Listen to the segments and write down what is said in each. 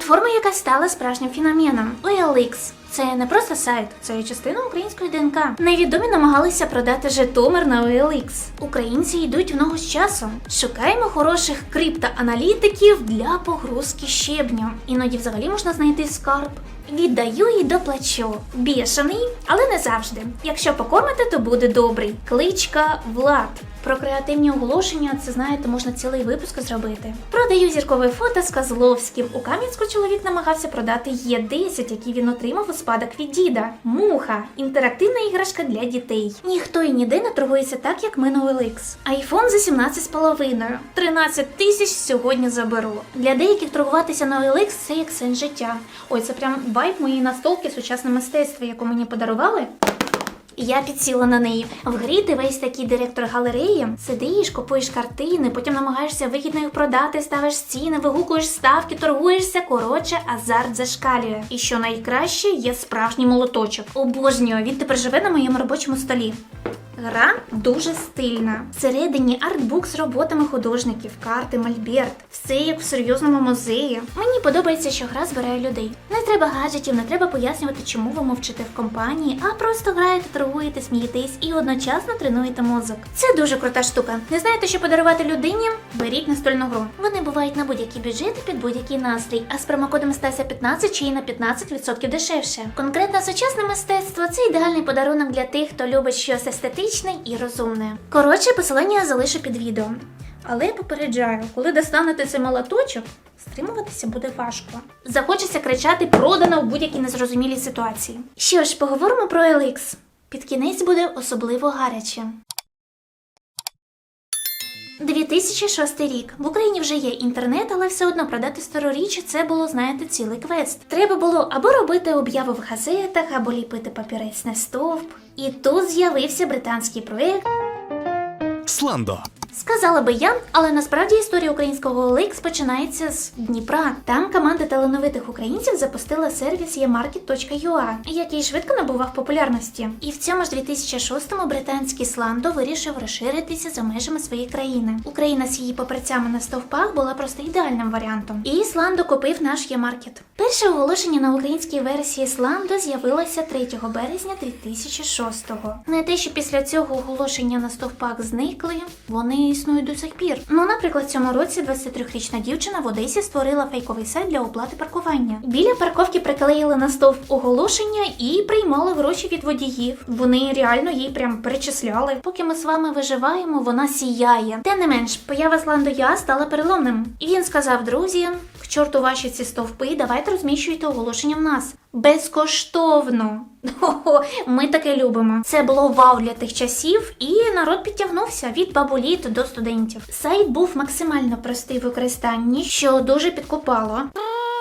Платформа, яка стала справжнім феноменом OLX. Це не просто сайт, це частина української ДНК. Невідомі намагалися продати Житомир на OLX. Українці йдуть в ногу з часом. Шукаємо хороших криптоаналітиків для погрузки щебню. Іноді взагалі можна знайти скарб. Віддаю і доплачу. Бішаний, але не завжди. Якщо покормите, то буде добрий. Кличка Влад. Про креативні оголошення це знаєте, можна цілий випуск зробити. Продаю зіркове фото з Козловським. У Кам'янську чоловік намагався продати Є10, який він отримав у спадок від діда. Муха інтерактивна іграшка для дітей. Ніхто і ніде не торгується так, як ми на OLX. Айфон за 17,5. 13 тисяч сьогодні заберу. Для деяких торгуватися на OLX – це як сенс життя. Ой, це прям вайб моєї настолки сучасне мистецтво, яку мені подарували. Я підсіла на неї. В грі ти весь такий директор галереї. Сидиш, купуєш картини, потім намагаєшся вигідно їх продати, ставиш ціни, вигукуєш ставки, торгуєшся. Коротше, азарт зашкалює. І що найкраще, є справжній молоточок. Обожнюю, він тепер живе на моєму робочому столі. Гра дуже стильна. Всередині артбук з роботами художників, карти, мольберт. Все як в серйозному музеї. Мені подобається, що гра збирає людей. Не треба гаджетів, не треба пояснювати, чому ви мовчите в компанії, а просто граєте, торгуєте, смієтесь і одночасно тренуєте мозок. Це дуже крута штука. Не знаєте, що подарувати людині? Беріть настольну гру. Вони бувають на будь-які бюджети під будь-який настрій, а з промокодом Стася 15 чи й на 15% дешевше. Конкретно сучасне мистецтво це ідеальний подарунок для тих, хто любить щось естетичне і розумне. Коротше, посилання я залишу під відео. Але я попереджаю, коли достанете цей молоточок, стримуватися буде важко. Захочеться кричати продано в будь-якій незрозумілій ситуації. Що ж, поговоримо про Еликс. Під кінець буде особливо гаряче. 2006 рік. В Україні вже є інтернет, але все одно продати стару річ це було, знаєте, цілий квест. Треба було або робити об'яви в газетах, або ліпити папірець на стовп. І тут з'явився британський проєкт. Сландо. Сказала би я, але насправді історія українського OLX починається з Дніпра. Там команда талановитих українців запустила сервіс emarket.ua, який швидко набував популярності. І в цьому ж 2006-му британський Сландо вирішив розширитися за межами своєї країни. Україна з її попрацями на стовпах була просто ідеальним варіантом. І Сландо купив наш Є-маркет. Перше оголошення на українській версії Сландо з'явилося 3 березня 2006-го. Не те, що після цього оголошення на стовпах зникли, вони існують до сих пір. Ну, наприклад, цьому році 23-річна дівчина в Одесі створила фейковий сайт для оплати паркування. Біля парковки приклеїли на стовп оголошення і приймали гроші від водіїв. Вони реально їй прям перечисляли. Поки ми з вами виживаємо, вона сіяє. Тим не менш, поява Сландоя стала переломним. Він сказав: друзі, чорту ваші ці стовпи, давайте розміщуйте оголошення в нас. Безкоштовно. Хо-хо, ми таке любимо. Це було вау для тих часів, і народ підтягнувся від бабуліт до студентів. Сайт був максимально простий в використанні, що дуже підкупало.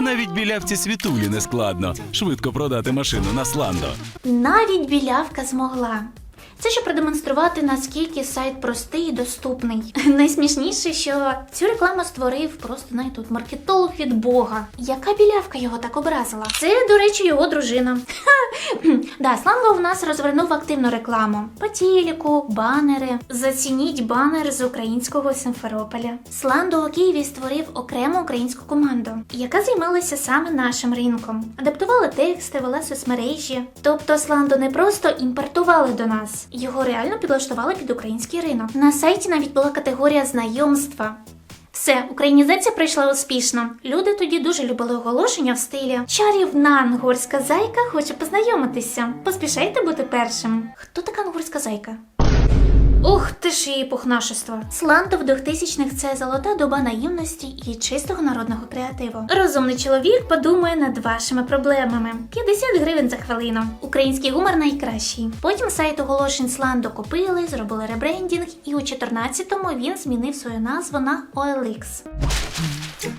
Навіть білявці світулі не складно швидко продати машину на Сландо. Навіть білявка змогла. Це щоб продемонструвати, наскільки сайт простий і доступний. Найсмішніше, що цю рекламу створив просто знаєте, от маркетолог від Бога. Яка білявка його так образила? Це, до речі, його дружина. да, Сланго в нас розвернув активну рекламу. По телеку, банери. Зацініть банер з українського Симферополя. Сландо у Києві створив окрему українську команду, яка займалася саме нашим ринком. Адаптувала тексти, вела соцмережі. Тобто Сландо не просто імпортували до нас, його реально підлаштували під український ринок. На сайті навіть була категорія знайомства. Все, українізація пройшла успішно. Люди тоді дуже любили оголошення в стилі Чарівна ангорська зайка хоче познайомитися. Поспішайте бути першим. Хто така ангорська зайка? Ух ти ж її пухнашество. Сланто в 2000-х – це золота доба наївності і чистого народного креативу. Розумний чоловік подумає над вашими проблемами. 50 гривень за хвилину. Український гумор найкращий. Потім сайт оголошень Сланто купили, зробили ребрендінг, і у 14-му він змінив свою назву на OLX.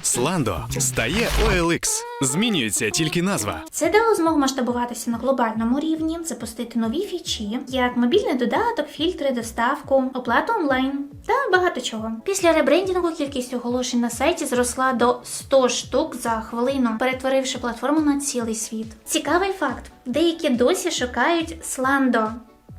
Сландо стає OLX. Змінюється тільки назва. Це дало змогу масштабуватися на глобальному рівні, запустити нові фічі, як мобільний додаток, фільтри, доставку, оплату онлайн та багато чого. Після ребрендінгу кількість оголошень на сайті зросла до 100 штук за хвилину, перетворивши платформу на цілий світ. Цікавий факт: деякі досі шукають Сландо.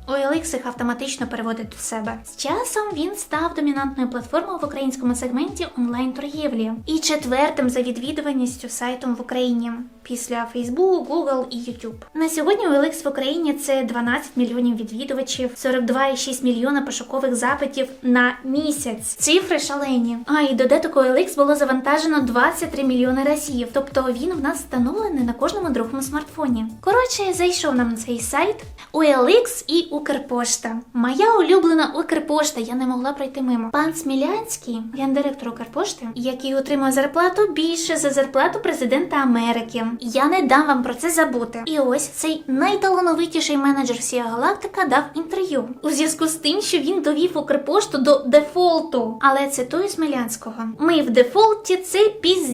OLX їх автоматично переводить до себе. З часом він став домінантною платформою в українському сегменті онлайн-торгівлі і четвертим за відвідуваністю сайтом в Україні після Facebook, Google і YouTube. На сьогодні OLX в Україні це 12 мільйонів відвідувачів, 42,6 мільйона пошукових запитів на місяць. Цифри шалені. А і до додаток OLX було завантажено 23 мільйони разів, тобто він в нас встановлений на кожному другому смартфоні. Коротше, зайшов нам на цей сайт OLX і Укрпошта. Моя улюблена Укрпошта, я не могла пройти мимо. Пан Смілянський, гендиректор Укрпошти, який отримує зарплату більше за зарплату президента Америки. Я не дам вам про це забути. І ось цей найталановитіший менеджер всієї галактика дав інтерв'ю у зв'язку з тим, що він довів Укрпошту до дефолту. Але цитую Смілянського: ми в дефолті це піз.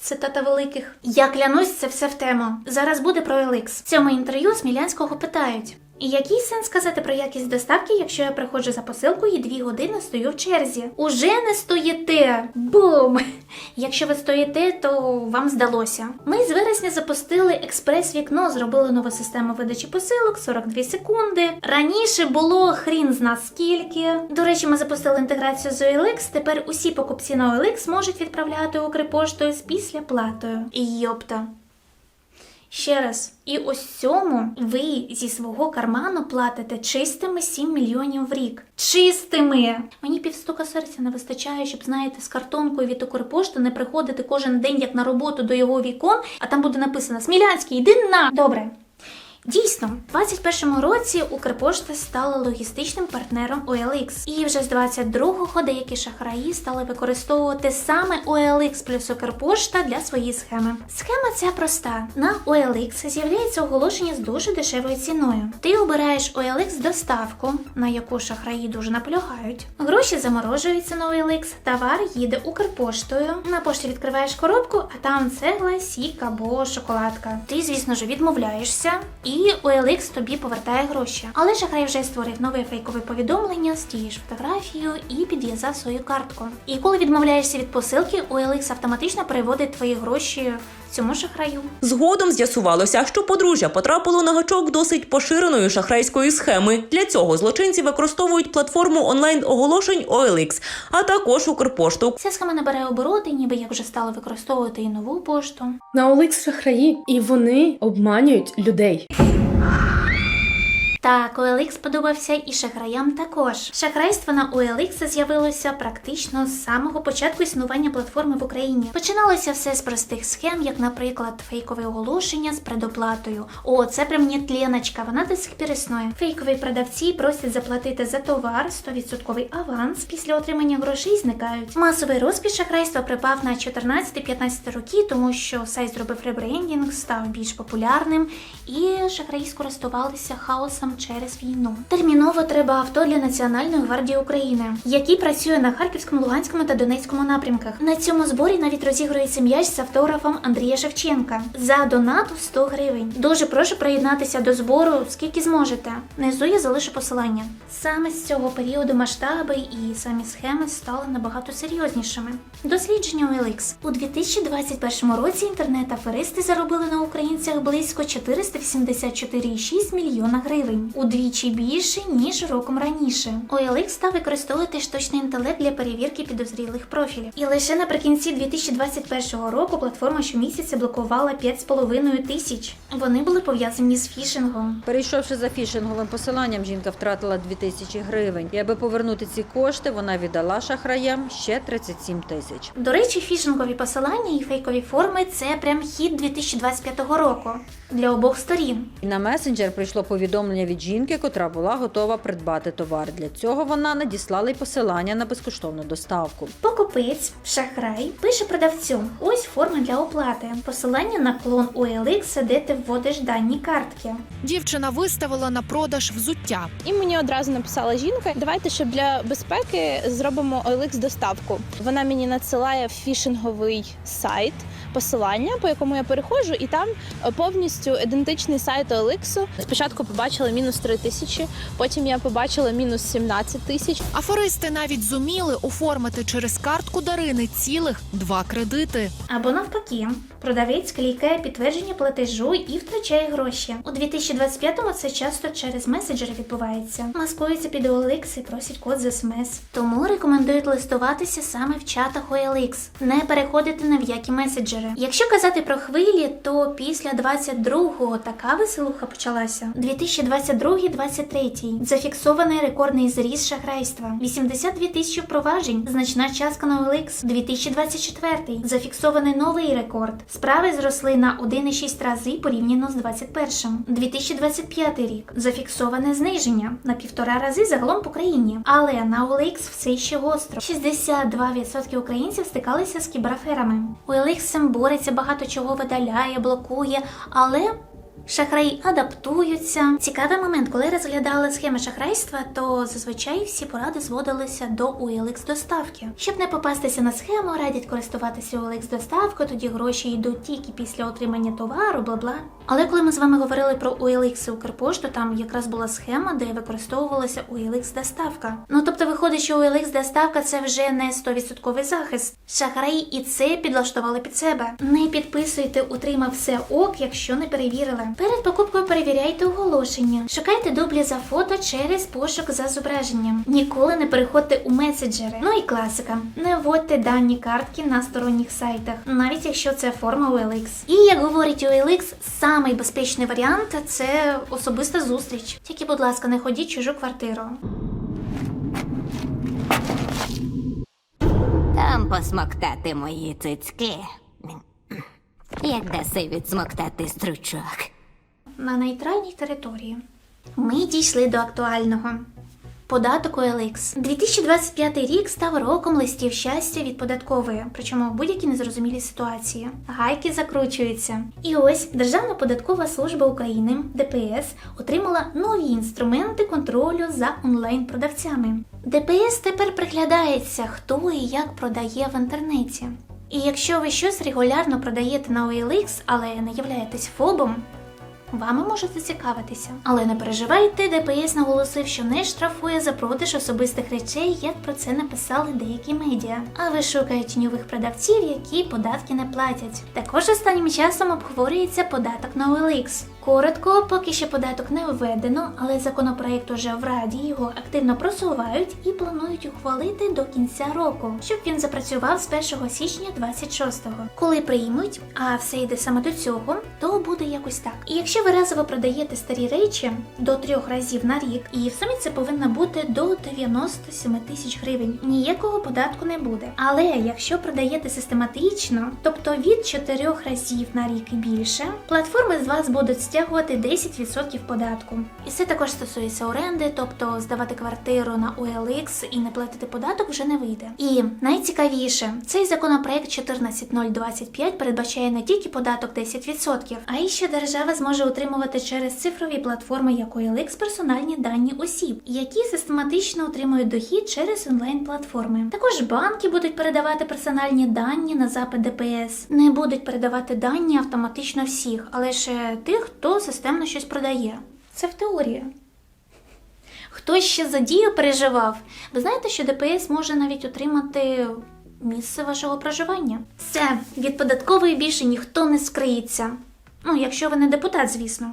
Цитата великих. Я клянусь, це все в тему. Зараз буде про OLX. В цьому інтерв'ю Смілянського питають. І який сенс сказати про якість доставки, якщо я приходжу за посилкою і дві години стою в черзі? Уже не стоїте. Бум! Якщо ви стоїте, то вам здалося. Ми з вересня запустили експрес-вікно, зробили нову систему видачі посилок 42 секунди. Раніше було хрін зна скільки. До речі, ми запустили інтеграцію з OLX. Тепер усі покупці на OLX можуть відправляти Укрпоштою з післяплатою. Йопта. Ще раз, і ось цьому ви зі свого карману платите чистими 7 мільйонів в рік. Чистими! Мені півстука серця не вистачає, щоб знаєте, з картонкою від Укрпошти не приходити кожен день як на роботу до його вікон, а там буде написано Смілянський, йди на добре. Дійсно, в 21-му році Укрпошта стала логістичним партнером OLX. І вже з 22-го деякі шахраї стали використовувати саме OLX плюс Укрпошта для своєї схеми. Схема ця проста: на OLX з'являється оголошення з дуже дешевою ціною. Ти обираєш OLX доставку, на яку шахраї дуже наполягають. Гроші заморожуються на OLX, товар їде Укрпоштою. На пошті відкриваєш коробку, а там цегла, сік або шоколадка. Ти, звісно ж, відмовляєшся, і OLX тобі повертає гроші. Але шахрай вже створив нове фейкове повідомлення з тією ж фотографією і підв'язав свою картку. І коли відмовляєшся від посилки, OLX автоматично переводить твої гроші цьому шахраю. Згодом з'ясувалося, що подружжя потрапило на гачок досить поширеної шахрайської схеми. Для цього злочинці використовують платформу онлайн-оголошень OLX, а також Укрпошту. Ця схема набере обороти, ніби як вже стали використовувати і нову пошту. На OLX шахраї, і вони обманюють людей. Так, OLX сподобався і шахраям також. Шахрайство на OLX з'явилося практично з самого початку існування платформи в Україні. Починалося все з простих схем, як, наприклад, фейкове оголошення з предоплатою. О, це прям нетленочка, вона до сих пір існує. Фейкові продавці просять заплатити за товар 100% аванс. Після отримання грошей зникають. Масовий розпіс шахрайства припав на 14-15 роки, тому що сайт зробив ребрендінг, став більш популярним, і шахраї скористувалися хаосом через війну. Терміново треба авто для Національної гвардії України, який працює на Харківському, Луганському та Донецькому напрямках. На цьому зборі навіть розігрується м'яч з автографом Андрія Шевченка за донату 100 гривень. Дуже прошу приєднатися до збору, скільки зможете. Внизу я залишу посилання. Саме з цього періоду масштаби і самі схеми стали набагато серйознішими. Дослідження OLX. у 2021 році інтернет-аферисти заробили на українцях близько 484,6 мільйона гривень, удвічі більше ніж роком раніше. OLX став використовувати штучний інтелект для перевірки підозрілих профілів. І лише наприкінці 2021 року платформа щомісяця блокувала 5,5 тисяч. Вони були пов'язані з фішингом. Перейшовши за фішинговим посиланням, жінка втратила 2000 гривень. І аби повернути ці кошти, вона віддала шахраям ще 37 тисяч. До речі, фішингові посилання і фейкові форми це прям хід 2025 року для обох сторін. І на месенджер прийшло повідомлення від жінки, котра була готова придбати товар. Для цього вона надіслала й посилання на безкоштовну доставку. Покупець, шахрай, пише продавцю: ось форма для оплати. Посилання на клон OLX, де ти вводиш дані картки. Дівчина виставила на продаж взуття. І мені одразу написала жінка: давайте, щоб для безпеки зробимо OLX доставку. Вона мені надсилає фішинговий сайт. Посилання, по якому я переходжу, і там е, повністю ідентичний сайт OLX. Спочатку побачила мінус 3 тисячі, потім я побачила мінус 17 тисяч. Афористи навіть зуміли оформити через картку Дарини цілих два кредити. Або навпаки, Продавець клікає підтвердження платежу і втрачає гроші. У 2025-му це часто через меседжери відбувається. Маскуються під OLX і просять код з смс. Тому рекомендують листуватися саме в чатах OLX, не переходити ні в які меседжери. Якщо казати про хвилі, то після 22-го така веселуха почалася. 2022-23 зафіксований рекордний зріст шахрайства. 82 тисячі впроваджень, значна частка на OLX. 2024 зафіксований новий рекорд. Справи зросли на 1,6 рази порівняно з 21-м. 2025 рік зафіксоване зниження на півтора рази загалом по країні. Але на OLX все ще гостро. 62% українців стикалися з кібераферами. OLX цим бореться, багато чого видаляє, блокує, але Шахраї адаптуються. Цікавий момент, коли розглядали схеми шахрайства, то зазвичай всі поради зводилися до OLX доставки. Щоб не попастися на схему, радять користуватися OLX доставкою, тоді гроші йдуть тільки після отримання товару, бла бла. Але коли ми з вами говорили про OLX і Укрпошту, там якраз була схема, де використовувалася OLX доставка. Ну тобто виходить, що OLX доставка це вже не 100% захист. Шахраї і це підлаштували під себе. Не підписуйте, утримав все ок, якщо не перевірили. Перед покупкою перевіряйте оголошення. Шукайте дублі за фото через пошук за зображенням. Ніколи не переходьте у меседжери. Ну і класика. Не вводьте дані картки на сторонніх сайтах, навіть якщо це форма OLX. І як говорить OLX, самий безпечний варіант це особиста зустріч. Тільки, будь ласка, не ходіть чужу квартиру. Там посмоктати мої цицьки. Як даси відсмоктати стручок. На нейтральній території. Ми дійшли до актуального. Податок OLX. 2025 рік став роком листів щастя від податкової, причому в будь-якій незрозумілій ситуації. Гайки закручуються. І ось Державна податкова служба України ДПС отримала нові інструменти контролю за онлайн-продавцями. ДПС тепер приглядається, хто і як продає в інтернеті. І якщо ви щось регулярно продаєте на OLX, але не являєтесь ФОБом, Вами може зацікавитися. Але не переживайте, ДПС наголосив, що не штрафує за продаж особистих речей, як про це написали деякі медіа. А вишукають тіньових продавців, які податки не платять. Також останнім часом обговорюється податок на OLX. Коротко, поки ще податок не введено, але законопроект уже в Раді його активно просувають і планують ухвалити до кінця року, щоб він запрацював з 1 січня 26-го. Коли приймуть, а все йде саме до цього, то буде якось так. І якщо ви разово продаєте старі речі до трьох разів на рік, і в сумі це повинно бути до 97 тисяч гривень, ніякого податку не буде. Але якщо продаєте систематично, тобто від 4 разів на рік і більше, платформи з вас будуть стягувати 10% податку. І це також стосується оренди, тобто здавати квартиру на OLX і не платити податок вже не вийде. І найцікавіше, цей законопроект 14025 передбачає не тільки податок 10%, а й що держава зможе отримувати через цифрові платформи, як OLX, персональні дані осіб, які систематично отримують дохід через онлайн-платформи. Також банки будуть передавати персональні дані на запит ДПС, не будуть передавати дані автоматично всіх, а лише тих, хто системно щось продає. Це в теорії. Хтось ще за дію переживав. Ви знаєте, що ДПС може навіть отримати місце вашого проживання. Все, від податкової більше ніхто не скриється. Ну, якщо ви не депутат, звісно.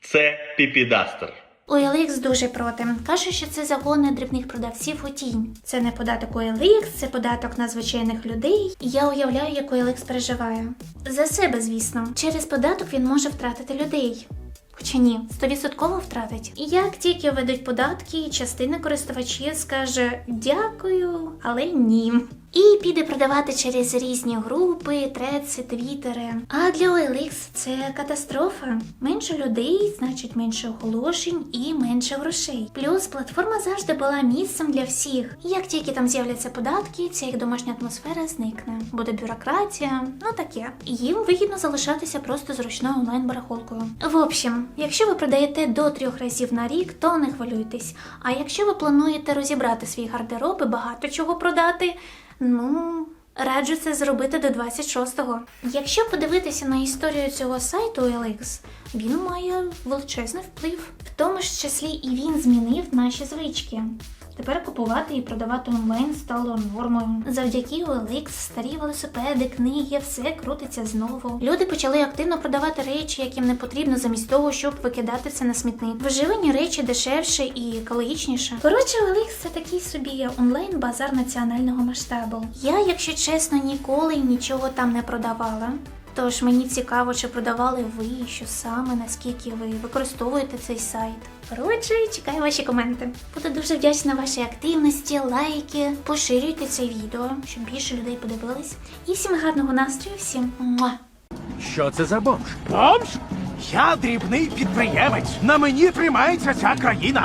Це Піпідастер. OLX дуже проти. Каже, що це загони дрібних продавців у тінь. Це не податок OLX, це податок на звичайних людей. І я уявляю, як OLX переживає. За себе, звісно. Через податок він може втратити людей. Хоча ні, 100% втратить. І як тільки введуть податки, частина користувачів скаже дякую, але ні. І піде продавати через різні групи, треці, твіттери. А для OLX це катастрофа. Менше людей, значить менше оголошень і менше грошей. Плюс платформа завжди була місцем для всіх. Як тільки там з'являться податки, ця їх домашня атмосфера зникне. Буде бюрократія, ну таке. Їм вигідно залишатися просто зручною онлайн-барахолкою. В общем, якщо ви продаєте до трьох разів на рік, то не хвилюйтесь. А якщо ви плануєте розібрати свій гардероб і багато чого продати, ну. Раджу це зробити до 26-го. Якщо подивитися на історію цього сайту OLX, він має величезний вплив. В тому ж числі і він змінив наші звички. Тепер купувати і продавати онлайн стало нормою. Завдяки OLX старі велосипеди, книги, все крутиться знову. Люди почали активно продавати речі, яким не потрібно, замість того, щоб викидати це на смітник. Вживані речі дешевше і екологічніше. Коротше, OLX – це такий собі онлайн базар національного масштабу. Я, якщо чесно, ніколи нічого там не продавала. Тож мені цікаво, чи продавали ви, і що саме, наскільки ви використовуєте цей сайт. Коротше, чекаю ваші коменти. Буду дуже вдячна вашій активності, лайки. Поширюйте це відео, щоб більше людей подивились. І всім гарного настрою, всім муа! Що це за бомж? Бомж? Я дрібний підприємець. На мені тримається ця країна.